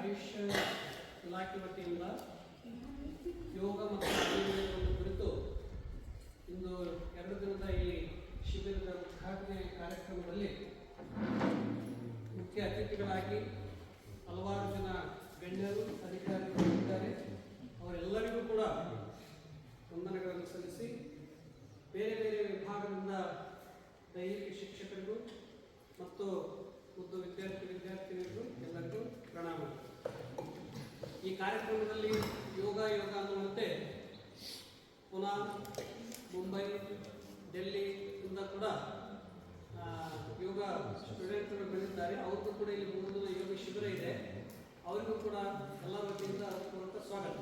ಆಯುಷ್ ಇಲಾಖೆ ವತಿಯಿಂದ ಯೋಗ ಮತ್ತು ಕುರಿತು ಇಂದು ಎರಡು ದಿನದ ಈ ಶಿಬಿರದ ಉದ್ಘಾಟನೆ ಕಾರ್ಯಕ್ರಮದಲ್ಲಿ ಮುಖ್ಯ ಅತಿಥಿಗಳಾಗಿ ಹಲವಾರು ಜನ ಈ ಕಾರ್ಯಕ್ರಮದಲ್ಲಿ ಯೋಗ ಯೋಗ ಅನ್ನುವಂತೆ ಪುನಃ ಮುಂಬೈ ಡೆಲ್ಲಿಯಿಂದ ಕೂಡ ಆ, ಯೋಗ ಸ್ಟೂಡೆಂಟ್ಗಳು ಬಂದಿದ್ದಾರೆ ಅವ್ರಿಗೂ ಕೂಡ ಇಲ್ಲಿ ಮೂರು ದಿನ ಯೋಗ ಶಿಬಿರ ಇದೆ. ಅವರಿಗೂ ಕೂಡ ಎಲ್ಲ ವತಿಯಿಂದ ಸ್ವಾಗತ.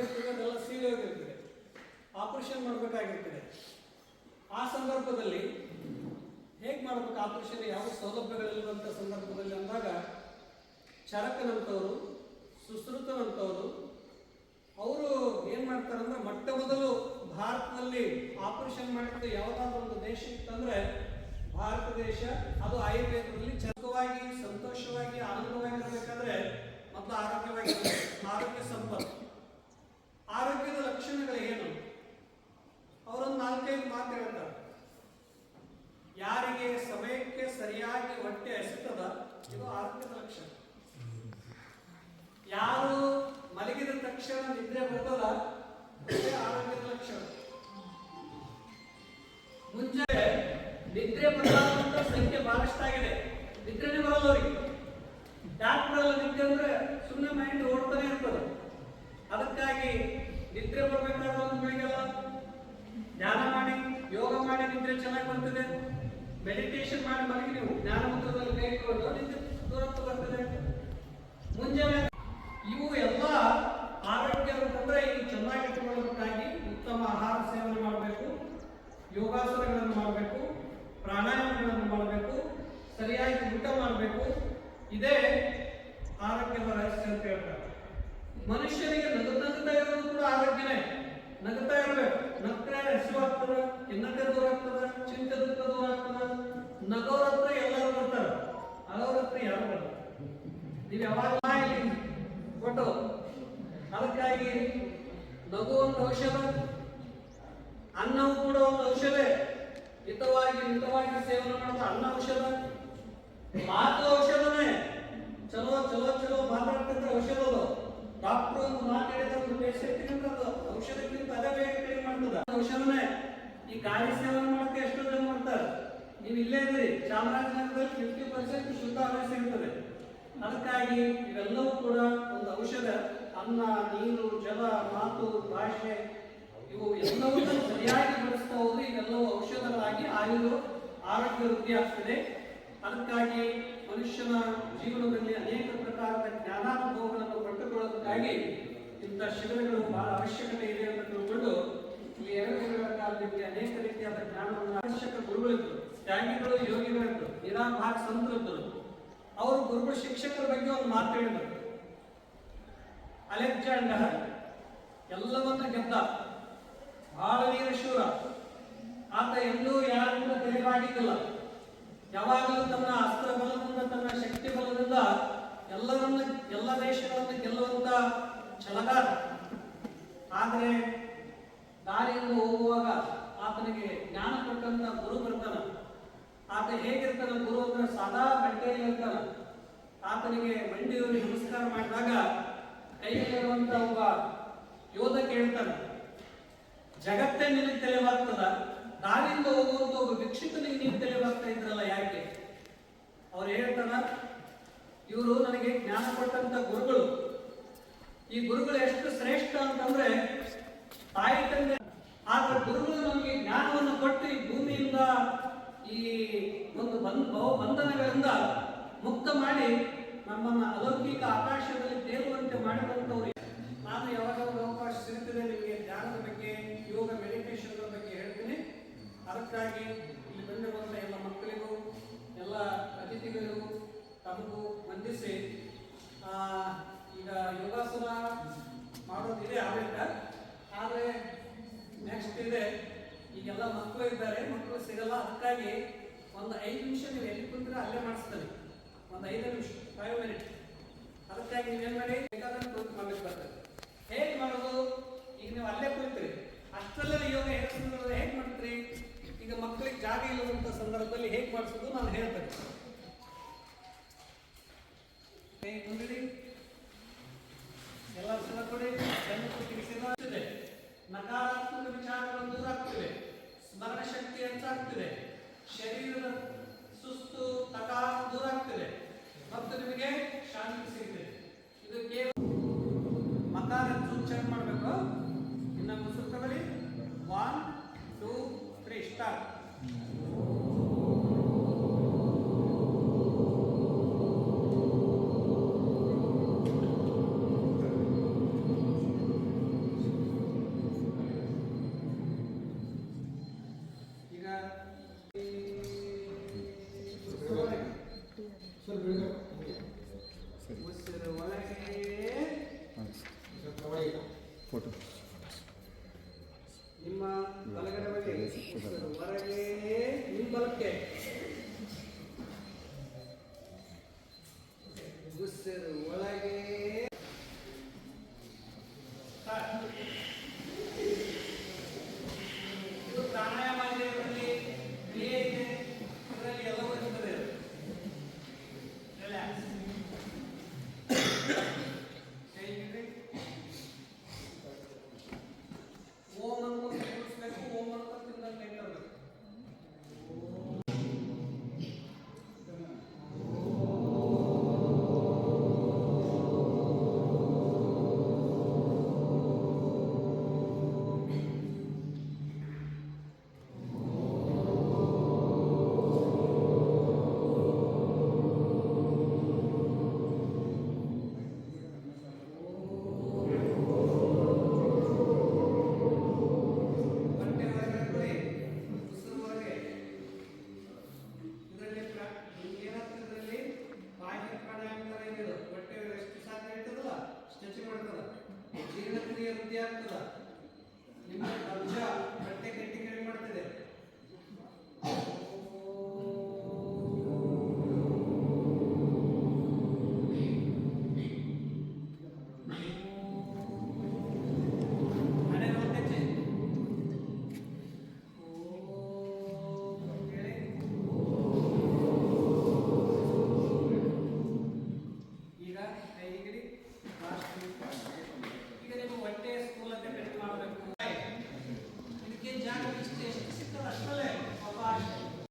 ಇರ್ತದೆ, ಅದೆಲ್ಲ ಸೀಳಿ ಆಪರೇಷನ್ ಮಾಡಬೇಕಾಗಿರ್ತದೆ. ಆ ಸಂದರ್ಭದಲ್ಲಿ ಹೇಗೆ ಮಾಡಬೇಕು ಆಪರೇಷನ್ ಯಾವ ಸೌಲಭ್ಯಗಳಿರುವಂಥ ಸಂದರ್ಭದಲ್ಲಿ ಅಂದಾಗ ಚರಕನಂತವರು ಸುಶ್ರುತನಂತವರು ಅವರು ಏನ್ ಮಾಡ್ತಾರಂದ್ರೆ ಮೊಟ್ಟ ಮೊದಲು ಭಾರತದಲ್ಲಿ ಆಪರೇಷನ್ ಮಾಡಿದ ಯಾವುದಾದ್ರೂ ಒಂದು ದೇಶ ಇತ್ತಂದ್ರೆ ಭಾರತ ದೇಶ, ಅದು ಆಯುರ್ವೇದದಲ್ಲಿ ಚರಕವಾಗಿ ಸಂತೋಷವಾಗಿ, ಆನಂದವಾಗಿರಬೇಕಾದ್ರೆ ಮತ್ತು ಆರೋಗ್ಯವಾಗಿ ಆರೋಗ್ಯ ಸಂಪತ್ತು. ಆರೋಗ್ಯದ ಲಕ್ಷಣಗಳು ಏನು ಅವರೊಂದು ನಾಲ್ಕೈದು ಮಾತು ಹೇಳ್ತಾರೆ. ಯಾರಿಗೆ ಸಮಯಕ್ಕೆ ಸರಿಯಾಗಿ ಹೊಟ್ಟೆ ಹಸಿತದ, ಇದು ಆರೋಗ್ಯದ ಲಕ್ಷಣ. ಯಾರು ಮಲಗಿದ ತಕ್ಷಣ ನಿದ್ರೆ ಬರ್ತದ ಆರೋಗ್ಯದ ಲಕ್ಷಣ. ಮುಂಚೆ ನಿದ್ರೆ ಬರಲಾರಂತ ಸಂಖ್ಯೆ ಬಹಳಷ್ಟಾಗಿದೆ ನಿದ್ರೆನೇ ಬರಲ್ಲ ಡಾಕ್ಟರ್ ಯಾಕೆ ಬರಲ್ಲ ಅಂದ್ರೆ ಸುಮ್ಮನೆ ಮೈಂಡ್ ಓಡ್ತಾನೆ ಇರ್ತದೆ. ಅದಕ್ಕಾಗಿ ನಿದ್ರೆ ಬರ್ಬೇಕಾದ್ರೆ ಒಂದು ಬೆಳಿಗ್ಗೆಲ್ಲ ಧ್ಯಾನ ಮಾಡಿ, ಯೋಗ ಮಾಡಿ, ನಿದ್ರೆ ಚೆನ್ನಾಗಿ ಬರ್ತದೆ. ಮೆಡಿಟೇಷನ್ ಮಾಡಿ, ಮಲಗಿ ನೀವು. ಜ್ಞಾನ ಮುದ್ರದಲ್ಲಿ ಬೇಕು ನಿದ್ರೆ ದೂರತ್ತು ಬರ್ತದೆ. ಮುಂಜಾನೆ ಇವು ಎಲ್ಲ ಆರೋಗ್ಯ ಅಂತಂದ್ರೆ ಇವು ಚೆನ್ನಾಗಿ ಇಟ್ಟುಕೊಳ್ಳೋದಕ್ಕಾಗಿ ಉತ್ತಮ ಆಹಾರ ಸೇವನೆ ಮಾಡಬೇಕು. ಯೋಗಾಸನಗಳನ್ನು ಮಾಡಬೇಕು. ಪ್ರಾಣಾಯಾಮಗಳನ್ನು ಮಾಡಬೇಕು. ಸರಿಯಾಗಿ ಊಟ ಮಾಡಬೇಕು. ಇದೇ ಆರೋಗ್ಯದ ರಹಸ್ಯ ಅಂತ ಹೇಳ್ತಾರೆ. ಮನುಷ್ಯನಿಗೆ ನಗು ನಗುತ್ತಾ ಇರೋದು ಕೂಡ ಆರೋಗ್ಯನೇ ನಗ್ತಾ ಇರಬೇಕು. ನಗ್ತಾ ಹಸಿವಾಗ್ತದ ಖಿನ್ನತೆ ದೂರ ಆಗ್ತದ, ಚಿಂತೆ ದುಃಖ ದೂರ ಆಗ್ತದ. ನಗೋರ ಹತ್ರ ಎಲ್ಲರೂ ಬರ್ತಾರ. ಅಳೋರ ಹತ್ರ ಯಾರು ಬರ್ತಾರೆ? ನೀವು ಯಾವಾಗ ಕೊಟ್ಟು ಅದಕ್ಕಾಗಿ ನಗು ಒಂದು ಔಷಧ. ಅನ್ನವು ಕೂಡ ಒಂದು ಔಷಧ. ಹಿತವಾಗಿ ಹಿತವಾಗಿ ಸೇವನೆ ಮಾಡೋದು ಅನ್ನ ಔಷಧ. ಮಾತು ಔಷಧನೇ. ಚಲೋ ಚಲೋ ಚಲೋ ಮಾತಾಡ್ತಿದ್ರೆ ಔಷಧ ಡಾಕ್ಟ್ರು ಡಾಕ್ಟರ್ ಒಂದು ಮಾತು ಅದು ಔಷಧಕ್ಕಿಂತ ಅದೇ ಬೇಗ ಮಾಡ್ತದ ಈ ಗಾಳಿ ಸೇವನೆ ಮಾಡಕ್ಕೆ ಎಷ್ಟೋ ಜನ ಮಾಡ್ತಾರೆ ನೀವು ಇಲ್ಲೇ ಇದ್ರಿ ಚಾಮರಾಜನಗರದಲ್ಲಿ ಫಿಫ್ಟಿ ಪರ್ಸೆಂಟ್ ಶುದ್ಧ ಹವೆ ಸಿಗ್ತದೆ ಅದಕ್ಕಾಗಿ ಇವೆಲ್ಲವೂ ಕೂಡ ಒಂದು ಔಷಧ ಅನ್ನ ನೀರು ಜಲ ಮಾತು ಭಾಷೆ ಇವು ಎಲ್ಲವನ್ನು ಸರಿಯಾಗಿ ಬಳಸ್ತಾ ಹೋದ್ರೆ ಇವೆಲ್ಲವೂ ಔಷಧಗಳಾಗಿ ಆಯುರು ಆರೋಗ್ಯ ವೃದ್ಧಿ ಆಗ್ತದೆ. ಅದಕ್ಕಾಗಿ ಮನುಷ್ಯನ ಜೀವನದಲ್ಲಿ ಅನೇಕ ಪ್ರಕಾರದ ಜ್ಞಾನಾನುಭವಗಳನ್ನು ಪಡೆದುಕೊಳ್ಳೋದಕ್ಕಾಗಿ ಇಂಥ ಶಿಬಿರಗಳು ಬಹಳ ಅವಶ್ಯಕತೆ ಇದೆ ಅಂತ ತಿಳ್ಕೊಂಡು ಇಲ್ಲಿ ಎರಡು ದಿನಗಳ ಕಾಲ ನಿಮಗೆ ಅನೇಕ ರೀತಿಯಾದ ಜ್ಞಾನವನ್ನು ಅವಶ್ಯಕ ಗುರುಗಳಿದ್ರು, ತ್ಯಾಗಿಗಳು, ಯೋಗಿಗಳಿದ್ರು ನಿರಾಭಾರ ಸಂತರು ಅವರು ಗುರುಗಳ ಶಿಕ್ಷಕರ ಬಗ್ಗೆ ಒಂದು ಮಾತು ಹೇಳಿದರು. ಅಲೆಕ್ಸಾಂಡರ್ ಎಲ್ಲವನ್ನ ಗೆದ್ದ. ಬಹಳ ವೀರಶೂರ. ಆತ ಎಲ್ಲೂ ಯಾರಿಂದ ತೆರೆವಾಗಿದ್ದಿಲ್ಲ ಯಾವಾಗಲೂ ತನ್ನ ಅಸ್ತ್ರ ಬಲದಿಂದ ತನ್ನ ಶಕ್ತಿ ಬಲದಿಂದ ಎಲ್ಲರನ್ನ, ಎಲ್ಲ ದೇಶಗಳನ್ನು ಗೆಲ್ಲುವಂತ ಛಲಗಾರ. ಆದರೆ ದಾರಿಯಿಂದ ಹೋಗುವಾಗ ಆತನಿಗೆ ಜ್ಞಾನ ಕೊಟ್ಟಂತ ಗುರು ಬರ್ತಾನ. ಆತ ಹೇಗಿರ್ತಾನ ಗುರು ಅಂದ್ರೆ ಸದಾ ಗಂಟೆಯಲ್ಲಿ ಇರ್ತಾನ. ಆತನಿಗೆ ಮಂಡಿಯವರಿಗೆ ನಮಸ್ಕಾರ ಮಾಡಿದಾಗ ಕೈಯಲ್ಲಿರುವಂತ ಒಬ್ಬ ಯೋಧ ಕೇಳ್ತಾನೆ. ಜಗತ್ತೇ ನಿನಗೆ ತಲೆವಾಗ್ತದ? ದಾರಿಯಿಂದ ಹೋಗುವಂತ ಒಬ್ಬ ಭಿಕ್ಷುಕನಿಗೆ ನೀವು ತಲೆವಾಗ್ತಾ ಇದ್ರಲ್ಲ ಯಾಕೆ? ಅವ್ರು ಹೇಳ್ತಾನ, ಇವರು ನನಗೆ ಜ್ಞಾನ ಕೊಟ್ಟಂತ ಗುರುಗಳು. ಈ ಗುರುಗಳು ಎಷ್ಟು ಶ್ರೇಷ್ಠ ಅಂತಂದ್ರೆ ತಾಯಿ ತಂದೆ ಆದ್ರೆ ಗುರುಗಳು ನಮಗೆ ಜ್ಞಾನವನ್ನು ಕೊಟ್ಟು ಈ ಭೂಮಿಯಿಂದ ಈ ಒಂದು ಬಂಧ ಬಂಧನಗಳಿಂದ ಮುಕ್ತ ಮಾಡಿ ನಮ್ಮನ್ನ ಅಲೌಕಿಕ ಆಕಾಶದಲ್ಲಿ ತೇಲುವಂತೆ ಮಾಡಿದಂಥವ್ರು. ನಾನು ಯಾವಾಗಲೂ ಅವಕಾಶ ಸಿಗುತ್ತದೆ ನಿಮಗೆ ಧ್ಯಾನದ ಬಗ್ಗೆ, ಯೋಗ ಮೆಡಿಟೇಷನ್ ಬಗ್ಗೆ ಹೇಳ್ತೀನಿ. ಅದಕ್ಕಾಗಿ ಇಲ್ಲಿ ಬಂದ ಎಲ್ಲ ಮಕ್ಕಳಿಗೂ, ಎಲ್ಲ ಅತಿಥಿಗಳಿಗೂ ತಮಗೂ ವಂದಿಸಿ. ಈಗ ಯೋಗಾಸನ ಮಾಡೋದಿದೆ ಆಮೇಲೆ ಆದರೆ ನೆಕ್ಸ್ಟ್ ಇದೆ, ಈಗೆಲ್ಲ ಮಕ್ಕಳು ಇದ್ದಾರೆ, ಮಕ್ಕಳು ಸಿಗಲ್ಲ. ಅದಕ್ಕಾಗಿ ಒಂದು ಐದು ನಿಮಿಷ ನೀವು ಎಲ್ಲಿ ಕುಂತ್ರೆ ಅಲ್ಲೇ ಮಾಡಿಸ್ತಾರೆ ಒಂದು ಐದು ನಿಮಿಷ ಫೈವ್ ಮಿನಿಟ್ ಅದಕ್ಕಾಗಿ ನೀವೇನು ಮಾಡಿ ಬೇಕಾದ್ರೆ ಕುಂತು ಮಾಡ್ಲಿಕ್ಕೆ ಬರ್ತದೆ ಹೇಗೆ ಮಾಡೋದು? ಈಗ ನೀವು ಅಲ್ಲೇ ಕುಳಿತೀರಿ ಅಷ್ಟರಲ್ಲೇ ಯೋಗ ಹೇಗೆ ಹೇಗೆ ಮಾಡ್ತೀರಿ? ಈಗ ಮಕ್ಕಳಿಗೆ ಜಾಗ ಇಲ್ಲದಂಥ ಸಂದರ್ಭದಲ್ಲಿ ಹೇಗೆ ಮಾಡಿಸೋದು ನಾನು ಹೇಳ್ತೇನೆ. ಹೇಗೆ ಮುಂದಿರಿ ಎಲ್ಲ ಸಲ ಕೊಡಿ, ಬೆನ್ನು ಕುತ್ತಿಗೆ ನಕಾರಾತ್ಮಕ ದೂರ ಆಗ್ತಿವೆ ಸ್ಮರಣ ಶಕ್ತಿ ಹೆಚ್ಚಾಗ್ತಿದೆ ಶರೀರದ ಸುಸ್ತು ತಕಾರ ದೂರ ಆಗ್ತಿದೆ. ಮತ್ತು ನಿಮಗೆ ಶಾಂತಿ Cuatro.